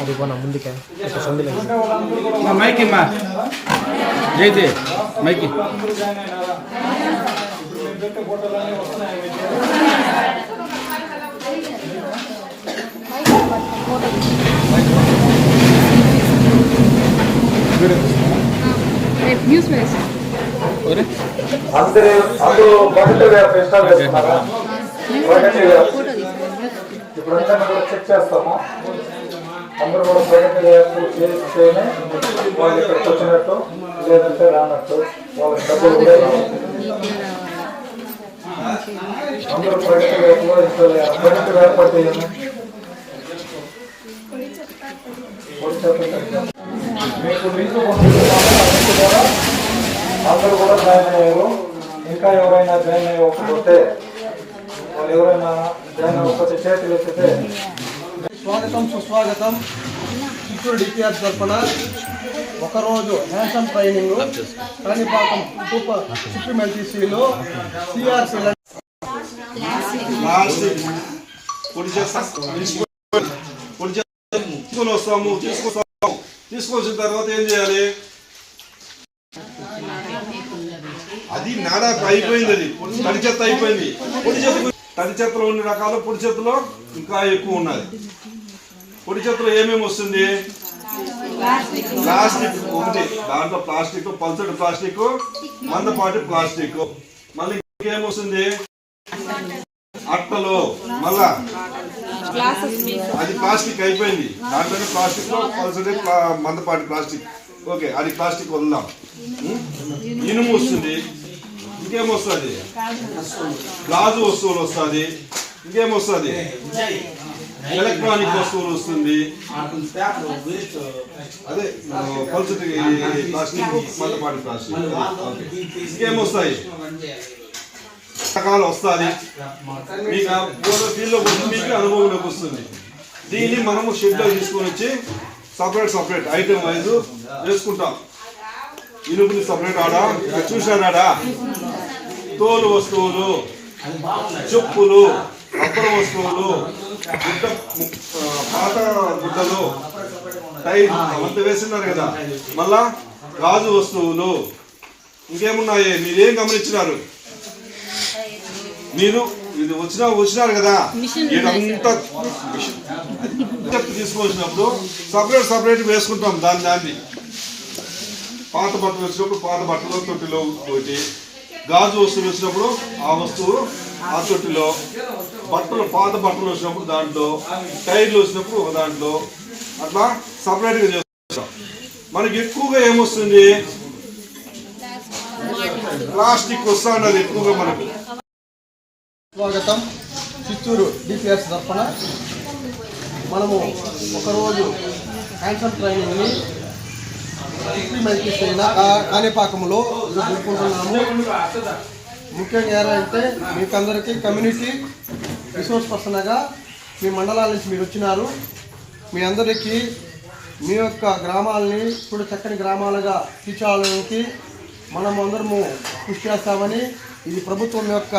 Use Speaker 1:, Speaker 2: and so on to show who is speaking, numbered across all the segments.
Speaker 1: అది పోనా ముందుకే ఒక సందులో
Speaker 2: మా మైకి మా జైతే మైకి
Speaker 3: న్యూస్ వేస్తాం
Speaker 2: ఒరే
Speaker 4: అందరూ అందరూ మొదటి వేపు ఇన్స్టాల్ చేసుకున్నారా మొదటి వేపు ఇప్పుడు అందరినీ కూడా చెక్ చేస్తాము. అందరూ కూడా మొదటి చేస్తేనే వాళ్ళు ఇక్కడికి వచ్చినట్టు లేదంటే రానట్టు వాళ్ళకి డబ్బులు అందరూ ప్రగతి వేపులో ఇన్స్టాల్ చేయాలి ప్రగతి మీకు కూడా అందరూ కూడా జాయిన్ అయ్యారు. ఇంకా ఎవరైనా జాయిన్ అయ్యకపోతే వాళ్ళు ఎవరైనా
Speaker 5: స్వాగతం సుస్వాగతం. చిత్తూరు డిపిఆర్ తరఫున ఒకరోజు నేషనల్ ట్రైనింగ్ కాణిపాకం సూపర్ సప్లిమెంటరీసీలో సిఆర్సీ
Speaker 6: పొడి చేస్తాం పొడి చేస్తాం తీసుకొని వస్తాము తీసుకొస్తాము. తీసుకొచ్చిన తర్వాత ఏం చేయాలి? అది నాడా అయిపోయింది అది. తడి చెత్త అయిపోయింది. పొడి చెత్త తడి చేతిలో ఉన్న రకాలు పొడి చేతిలో ఇంకా ఎక్కువ ఉన్నది. పొడి చేతిలో ఏమేమి వస్తుంది? ప్లాస్టిక్ ఒకటి. దాంట్లో ప్లాస్టిక్ పల్సటి ప్లాస్టిక్ మందపాటి ప్లాస్టిక్. మళ్ళీ ఇంకేమొస్తుంది అట్టలు. మళ్ళా? అది ప్లాస్టిక్ అయిపోయింది. దాంట్లోనే ప్లాస్టిక్ పల్సటి ప్లా- మందపాటి ప్లాస్టిక్. ఓకే అది ప్లాస్టిక్ వదిలాం. ఇనుము వస్తుంది. ఇంకేం వస్తుంది? గాజు వస్తువులు వస్తుంది. ఇంకేం వస్తుంది? ఎలక్ట్రానిక్ వస్తువులు వస్తుంది. అదే పల్సటి ప్లాస్టిక్ మందపాటి ప్లాస్టిక్. ఇంకేం వస్తాయి? రకాలు వస్తుంది. మీకు ఆ వస్తుంది మీకు అనుభవంలోకి వస్తుంది. దీన్ని మనము షెడ్లో తీసుకొని వచ్చి సపరేట్ సపరేట్ ఐటమ్ వైజ్ వేసుకుంటాం. ఇనుపుని సపరేట్ ఆడా చూసాడా తోలు వస్తువులు చెప్పులు రబ్బర్ వస్తువులు గుడ్డ పాత గుడ్డలు టైర్ అంత వేస్తున్నారు కదా. మళ్ళా గాజు వస్తువులు. ఇంకేమున్నాయి? మీరేం గమనించినారు? మీరు ఇది వచ్చినా వచ్చినారు కదా. ఇదంతా తీసుకొచ్చినప్పుడు సపరేట్ సపరేట్ వేసుకుంటాం దాన్ని దాన్ని. పాత బట్టలు వచ్చినప్పుడు పాత బట్టలు తొట్టిలో ఒకటి గాజు వస్తువులు వచ్చినప్పుడు ఆ వస్తువు ఆ తొట్టిలో బట్టలు పాత బట్టలు వచ్చినప్పుడు దాంట్లో టైర్లు వచ్చినప్పుడు ఒక దాంట్లో అట్లా సపరేట్గా చేస్తాం. మనకి ఎక్కువగా ఏమొస్తుంది? ప్లాస్టిక్ వస్తా ఉన్నది ఎక్కువగా మనకు.
Speaker 5: స్వాగతం. చిత్తూరు డిపిఎస్ తరఫున మనము ఒకరోజు హ్యాండ్సమ్ ట్రైనింగ్ని ఇంప్లిమెంటేషన్ కాణిపాకంలో జరుపుకుంటున్నాము. ముఖ్యంగా ఏంటంటే మీకందరికీ కమ్యూనిటీ రిసోర్స్ పర్సన్గా మీ మండలాల నుంచి మీరు వచ్చినారు మీ అందరికీ మీ యొక్క గ్రామాలని చూడ చక్కని గ్రామాలుగా తీర్చడానికి మనం అందరము కృషి చేస్తామని ఇది ప్రభుత్వం యొక్క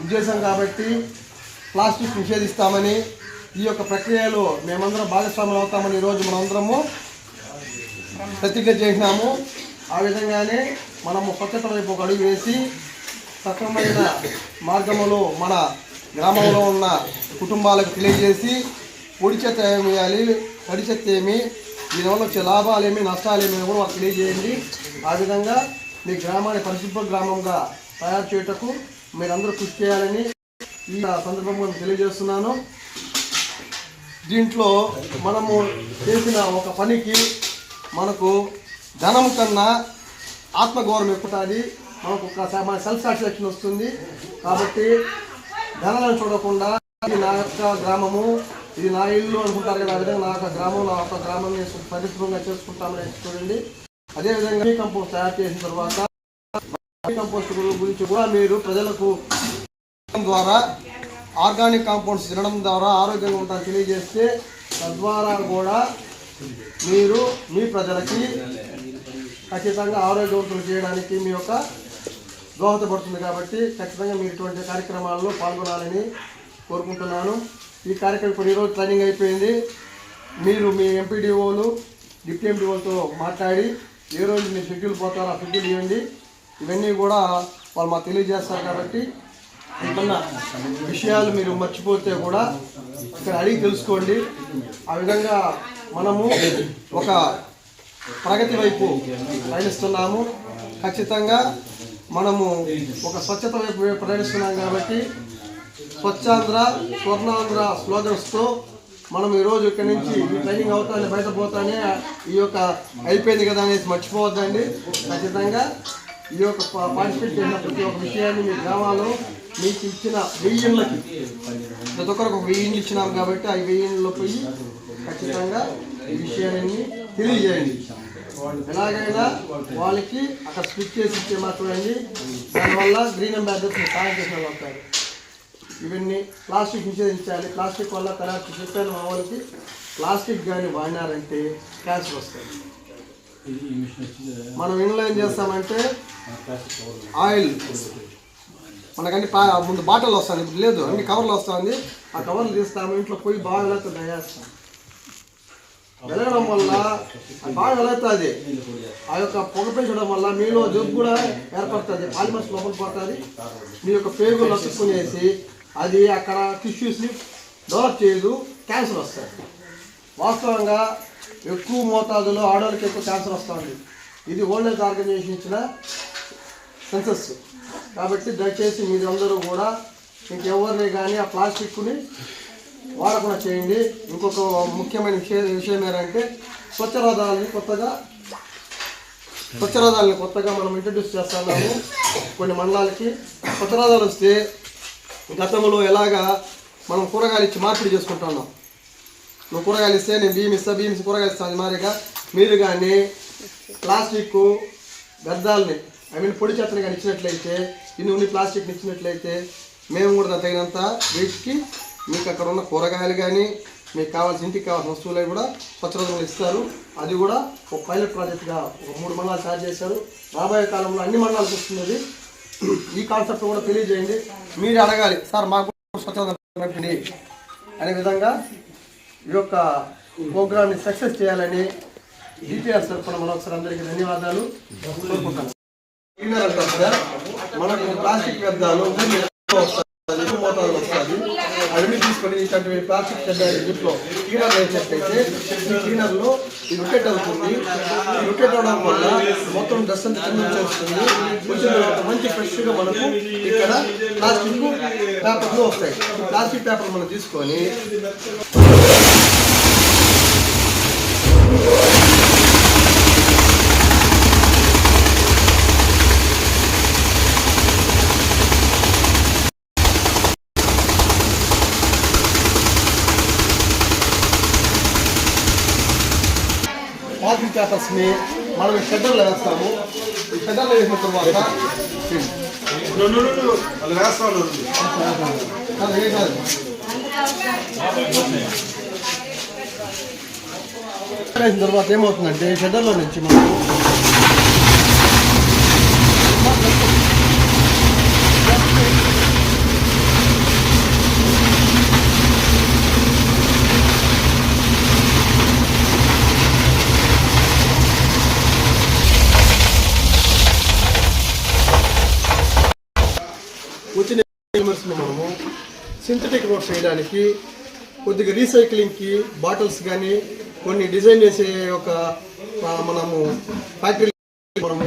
Speaker 5: ఉద్దేశం కాబట్టి ప్లాస్టిక్ నిషేధిస్తామని ఈ యొక్క ప్రక్రియలో మేమందరం భాగస్వాములు అవుతామని ఈరోజు మనందరము ప్రతిజ్ఞ చేసినాము. ఆ విధంగానే మనము స్వచ్ఛత వైపు ఒక అడుగు వేసి సక్రమైన మార్గంలో మన గ్రామంలో ఉన్న కుటుంబాలకు తెలియజేసి పొడి చెత్త ఏమి వేయాలి తడి చెత్త ఏమి దీనివల్ల వచ్చే లాభాలేమి నష్టాలేమి కూడా వాళ్ళకి తెలియజేయండి. ఆ విధంగా మీ గ్రామాన్ని పరిశుభ్ర గ్రామంగా తయారు చేయుటకు మీరందరూ కృషి చేయాలని ఈ సందర్భంగా తెలియజేస్తున్నాను. దీంట్లో మనము చేసిన ఒక పనికి మనకు ధనం కన్నా ఆత్మగౌరవం ఎక్కుతుంది. మనకు ఒక మన సెల్ఫ్ సాటిస్ఫాక్షన్ వస్తుంది. కాబట్టి ధనాలను చూడకుండా ఇది నా యొక్క గ్రామము ఇది నా ఇల్లు అనుకుంటారు కదా విధంగా నా యొక్క గ్రామం నా యొక్క గ్రామాన్ని పరిశుభ్రంగా చేసుకుంటామని చూడండి. అదేవిధంగా కంపోస్ట్ తయారు చేసిన తర్వాత కంపోస్ట్ గురించి కూడా మీరు ప్రజలకు ద్వారా ఆర్గానిక్ కాంపౌండ్స్ తినడం ద్వారా ఆరోగ్యంగా ఉంటారని తెలియజేస్తే తద్వారా కూడా మీరు మీ ప్రజలకి ఖచ్చితంగా ఆరోగ్యవంతులు చేయడానికి మీ యొక్క దోహదపడుతుంది కాబట్టి ఖచ్చితంగా మీరు ఇటువంటి కార్యక్రమాల్లో పాల్గొనాలని కోరుకుంటున్నాను. ఈ కార్యక్రమం ఇప్పుడు ఈరోజు ట్రైనింగ్ అయిపోయింది. మీరు మీ ఎంపీడీఓలు డిప్యూటీ ఎంపీఓలతో మాట్లాడి ఏ రోజు మీ షెడ్యూల్ పోతారో ఆ షెడ్యూల్ ఇవ్వండి. ఇవన్నీ కూడా వాళ్ళు మాకు తెలియజేస్తారు కాబట్టి ఏమన్నా విషయాలు మీరు మర్చిపోతే కూడా ఇక్కడ అడిగి తెలుసుకోండి. ఆ విధంగా మనము ఒక ప్రగతి వైపు ప్రయాణిస్తున్నాము. ఖచ్చితంగా మనము ఒక స్వచ్ఛత వైపు ప్రయాణిస్తున్నాం కాబట్టి స్వచ్ఛాంధ్ర స్వర్ణాంధ్ర స్లోగన్స్తో మనం ఈరోజు ఇక్కడ నుంచి ఈ ట్రైనింగ్ అవుతానే బయట పోతానే ఈ యొక్క అయిపోయింది కదా అనేసి మర్చిపోవద్దండి. ఖచ్చితంగా ఈ యొక్క పార్టిసిపేట్ చేసిన ప్రతి ఒక్క విషయాన్ని మీ గ్రామాల్లో మీకు ఇచ్చిన వెయ్యిళ్ళకి ప్రతి ఒక్కరికి ఒక వెయ్యిళ్ళు ఇచ్చినాం కాబట్టి ఆ వెయ్యిళ్ళలో పోయి ఖచ్చితంగా ఈ విషయాన్ని తెలియజేయండి. ఎలాగైనా వాళ్ళకి అక్కడ స్విచ్ చేసి ఇచ్చే మాత్రమండి దానివల్ల గ్రీన్ అంబాసిడర్స్ సాయం చేసిన వాళ్ళు ఇవన్నీ ప్లాస్టిక్ నిషేధించాలి. ప్లాస్టిక్ వల్ల తర్వాత చెప్పాను మా వాళ్ళకి ప్లాస్టిక్ కానీ వాడినారంటే క్యాన్సర్ వస్తాయి. మనం ఇంట్లో ఏం చేస్తామంటే ఆయిల్. మనకన్నీ పా ముందు బాటిల్ వస్తుంది. ఇప్పుడు లేదు అన్ని కవర్లు వస్తుంది. ఆ కవర్లు తీస్తాము ఇంట్లో పోయి బాగా వెళ్తుంది వేస్తాం వెళ్ళడం వల్ల బాగా వెళుతుంది ఆ యొక్క పొగ పెంచడం వల్ల మీలో జబ్బు కూడా ఏర్పడుతుంది. పాలిమర్స్ లోపల పడుతుంది. మీ యొక్క పేగులు నసుక్కునేసి అది అక్కడ టిష్యూస్ని డెవలప్ చేయదు క్యాన్సర్ వస్తుంది. వాస్తవంగా ఎక్కువ మోతాదులో ఆడవాళ్ళకి ఎక్కువ క్యాన్సర్ వస్తుంది. ఇది వరల్డ్ హెల్త్ ఆర్గనైజేషన్ ఇచ్చిన సెన్సెస్ కాబట్టి దయచేసి మీరందరూ కూడా ఇంకెవరిని కానీ ఆ ప్లాస్టిక్ని వాడకుండా చేయండి. ఇంకొక ముఖ్యమైన విషయం విషయం ఏంటంటే స్వచ్ఛరథాలని కొత్తగా స్వచ్ఛరథాలని కొత్తగా మనం ఇంట్రడ్యూస్ చేస్తున్నాము. కొన్ని మండలాలకి స్వచ్ఛరథాలు వస్తే గతంలో ఎలాగా మనం కూరగాయలు ఇచ్చి మార్పిడి చేసుకుంటున్నాం నువ్వు కూరగాయలు ఇస్తే నేను బియ్యం ఇస్తా బియ్యం ఇస్తే కూరగాయలు ఇస్తాను మాదిరిగా మీరు కానీ ప్లాస్టిక్ వ్యర్థాలని ఐ మీన్ పొడి చెత్తని కానీ ఇచ్చినట్లయితే ఇన్ని ఉన్ని ప్లాస్టిక్ని ఇచ్చినట్లయితే మేము కూడా తగినంత వీటికి మీకు అక్కడ ఉన్న కూరగాయలు కానీ మీకు కావాల్సిన ఇంటికి కావాల్సిన వస్తువులు కూడా స్వచ్ఛరంగా ఇస్తారు. అది కూడా ఒక పైలట్ ప్రాజెక్ట్గా ఒక మూడు మండలాలు స్టార్ట్ చేశారు. రాబోయే కాలంలో అన్ని మండలాలకు వస్తున్నది. ఈ కాన్సెప్ట్ కూడా తెలియజేయండి. మీరు అడగాలి సార్ మాకు స్వచ్ఛత అనే విధంగా ఈ యొక్క ప్రోగ్రామ్ని సక్సెస్ చేయాలని డిపిఎస్ తరఫున మనం ఒకసారి అందరికీ ధన్యవాదాలు. కోరుకుంటాను మనకు ప్లాస్టిక్ వ్యర్థాలు ఊరిలో వస్తుంది, తీసుకొని ఇట్లాంటి ప్లాస్టిక్ వ్యర్థాలు ఇంట్లో క్లీనర్ వేసినట్టయితే ఈ క్లీనర్లో ఈ రొటేట్ అవుతుంది. రొటేట్ అవడం వల్ల మొత్తం డస్ట్ అంతా కింద వచ్చేస్తుంది వచ్చిన తర్వాత మంచి ఫ్రెష్గా మనకు ఇక్కడ ప్లాస్టిక్ పేపర్లు వస్తాయి. ప్లాస్టిక్ పేపర్ మనం తీసుకొని పేపర్స్ని మనం షెడ్డర్లో వేస్తాము. ఈ షెడ్డర్లో వేసిన తర్వాత కాదు. వేసిన తర్వాత ఏమవుతుందంటే ఈ షెడ్డర్లో నుంచి మనకు పాలిమర్స్ని మనము సింథటిక్ నోట్స్ వేయడానికి కొద్దిగా రీసైక్లింగ్కి బాటిల్స్ కానీ కొన్ని డిజైన్ చేసే ఒక మనము ఫ్యాక్టరీ మనము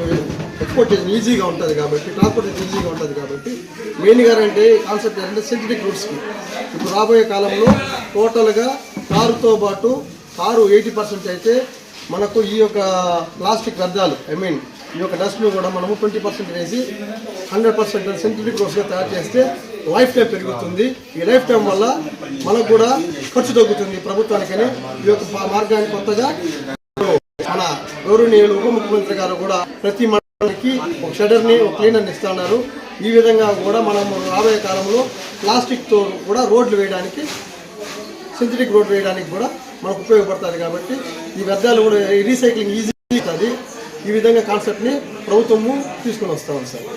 Speaker 5: ఎక్స్పోర్ట్ చేసిన ఈజీగా ఉంటుంది కాబట్టి ట్రాన్స్పోర్టేషన్ ఈజీగా ఉంటుంది కాబట్టి మెయిన్గా అంటే కాన్సెప్ట్ ఏంటంటే సింథటిక్ రూట్స్కి ఇప్పుడు రాబోయే కాలంలో టోటల్గా కారుతో పాటు కారు ఎయిటీ పర్సెంట్ అయితే మనకు ఈ యొక్క ప్లాస్టిక్ వ్యర్థాలు ఐ మీన్ ఈ యొక్క డస్ట్ను కూడా మనము ట్వంటీ పర్సెంట్ వేసి హండ్రెడ్ పర్సెంట్ సింథటిక్ రోడ్స్గా తయారు చేస్తే లైఫ్ టైం పెరుగుతుంది. ఈ లైఫ్ టైం వల్ల మనకు కూడా ఖర్చు తగ్గుతుంది ప్రభుత్వానికని ఈ యొక్క మార్గాన్ని కొత్తగా మన గౌరవనీయులు ఉప ముఖ్యమంత్రి గారు కూడా ప్రతి మండలానికి ఒక షటర్ని ఒక క్లీనర్ ఇస్తున్నారు. ఈ విధంగా కూడా మనము రాబోయే కాలంలో ప్లాస్టిక్తో కూడా రోడ్లు వేయడానికి సింథటిక్ రోడ్ వేయడానికి కూడా మనకు ఉపయోగపడుతుంది కాబట్టి ఈ వ్యర్థాలు కూడా రీసైక్లింగ్ ఈజీ అవుతుంది. ఈ విధంగా కాన్సెప్ట్ని ప్రభుత్వము తీసుకొని వస్తాం సార్.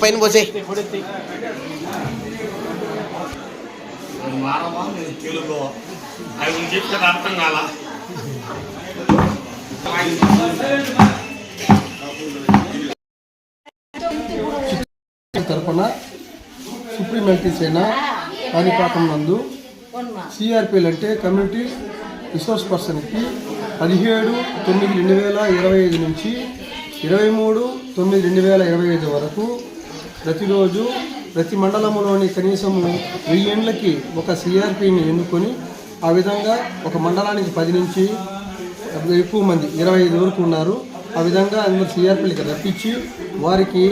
Speaker 1: పైన పోసే
Speaker 3: తెలుగు అవి చెప్తే అర్థం కాల?
Speaker 5: తరఫున కాణిపాకం నందు సిఆర్పిఎల్ అంటే కమ్యూనిటీ రిసోర్స్ పర్సన్కి పదిహేడు తొమ్మిది రెండు వేల ఇరవై ఐదు నుంచి ఇరవై మూడు తొమ్మిది రెండు వేల ఇరవై ఐదు వరకు ప్రతిరోజు ప్రతి మండలంలోని కనీసము వెయ్యేండ్లకి ఒక సిఆర్పిని ఎన్నుకొని ఆ విధంగా ఒక మండలానికి పది నుంచి ఎక్కువ మంది ఇరవై ఐదు వరకు ఉన్నారు. ఆ విధంగా అందరూ సిఆర్పీలకి రప్పించి వారికి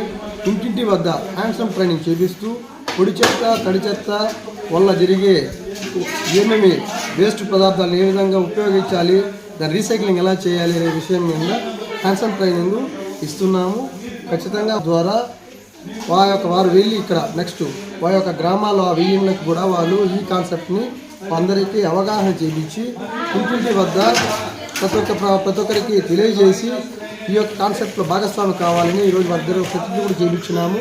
Speaker 5: ఇంటింటి వద్ద హ్యాండ్సమ్ ట్రైనింగ్ చేపిస్తూ పొడి చెత్త తడి చెత్త వల్ల జరిగే ఏమేమి వేస్ట్ పదార్థాలు ఏ విధంగా ఉపయోగించాలి దాని రీసైక్లింగ్ ఎలా చేయాలి అనే విషయం మీద హ్యాండ్సమ్ ట్రైనింగ్ ఇస్తున్నాము. ఖచ్చితంగా ద్వారా వా యొక్క వారు వెళ్ళి ఇక్కడ నెక్స్ట్ వా యొక్క గ్రామాల్లో ఆ వెయ్యిళ్ళకి కూడా వాళ్ళు ఈ కాన్సెప్ట్ని అందరికీ అవగాహన చేయించి ఇంటింటి వద్ద ప్రతి ఒక్క ప్ర- ప్రతి ఒక్కరికి తెలియజేసి ఈ యొక్క కాన్సెప్ట్లో భాగస్వామి కావాలని ఈరోజు వారి దగ్గర ప్రతిజ్ఞ కూడా చేయించినాము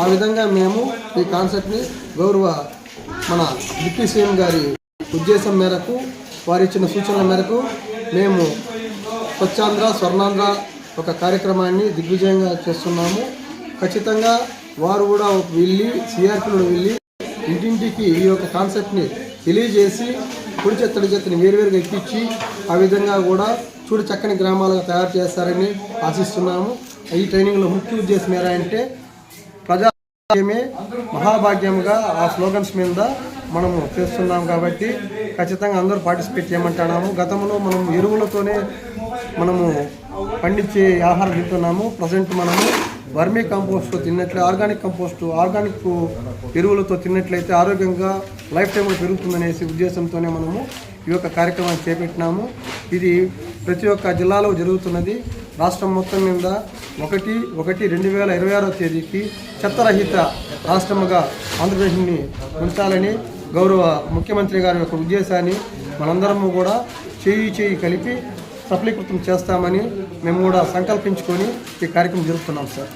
Speaker 5: ఆ విధంగా మేము ఈ కాన్సెప్ట్ని గౌరవ మన డిప్యూటీ సీఎం గారి ఉద్దేశం మేరకు వారు ఇచ్చిన సూచనల మేరకు మేము స్వచ్ఛాంధ్ర స్వర్ణాంధ్ర ఒక కార్యక్రమాన్ని దిగ్విజయంగా చేస్తున్నాము. ఖచ్చితంగా వారు కూడా వెళ్ళి సిఆర్పీలో వెళ్ళి ఇంటింటికి ఈ యొక్క కాన్సెప్ట్ని తెలియజేసి కుడి చెత్తడి చెత్తని వేరువేరుగా ఎక్కించి ఆ విధంగా కూడా చూడు చక్కని గ్రామాలుగా తయారు చేస్తారని ఆశిస్తున్నాము. ఈ ట్రైనింగ్లో ముఖ్య ఉద్దేశం ఎలా అంటే మహాభాగ్యంగా ఆ స్లోగన్స్ మీద మనము చేస్తున్నాం కాబట్టి ఖచ్చితంగా అందరూ పార్టిసిపేట్ చేయమంటున్నాము. గతంలో మనం ఎరువులతోనే మనము పండించే ఆహారం తింటున్నాము. ప్రజెంట్ మనము వర్మీ కంపోస్ట్ తిన్నట్లే ఆర్గానిక్ కంపోస్ట్ ఆర్గానిక్ ఎరువులతో తిన్నట్లయితే ఆరోగ్యంగా లైఫ్ టైం పెరుగుతుందనేసి ఉద్దేశంతోనే మనము ఈ యొక్క కార్యక్రమాన్ని చేపట్టినాము. ఇది ప్రతి ఒక్క జిల్లాలో జరుగుతున్నది. రాష్ట్రం మొత్తం మీద ఒకటి ఒకటి రెండు వేల ఇరవై ఆరో తేదీకి చెత్తరహిత రాష్ట్రముగా ఆంధ్రప్రదేశ్ని ఉంచాలని గౌరవ ముఖ్యమంత్రి గారి యొక్క ఉద్దేశాన్ని మనందరము కూడా చేయి చేయి కలిపి సఫలీకృతం చేస్తామని మేము కూడా సంకల్పించుకొని ఈ కార్యక్రమం జరుపుతున్నాం సార్.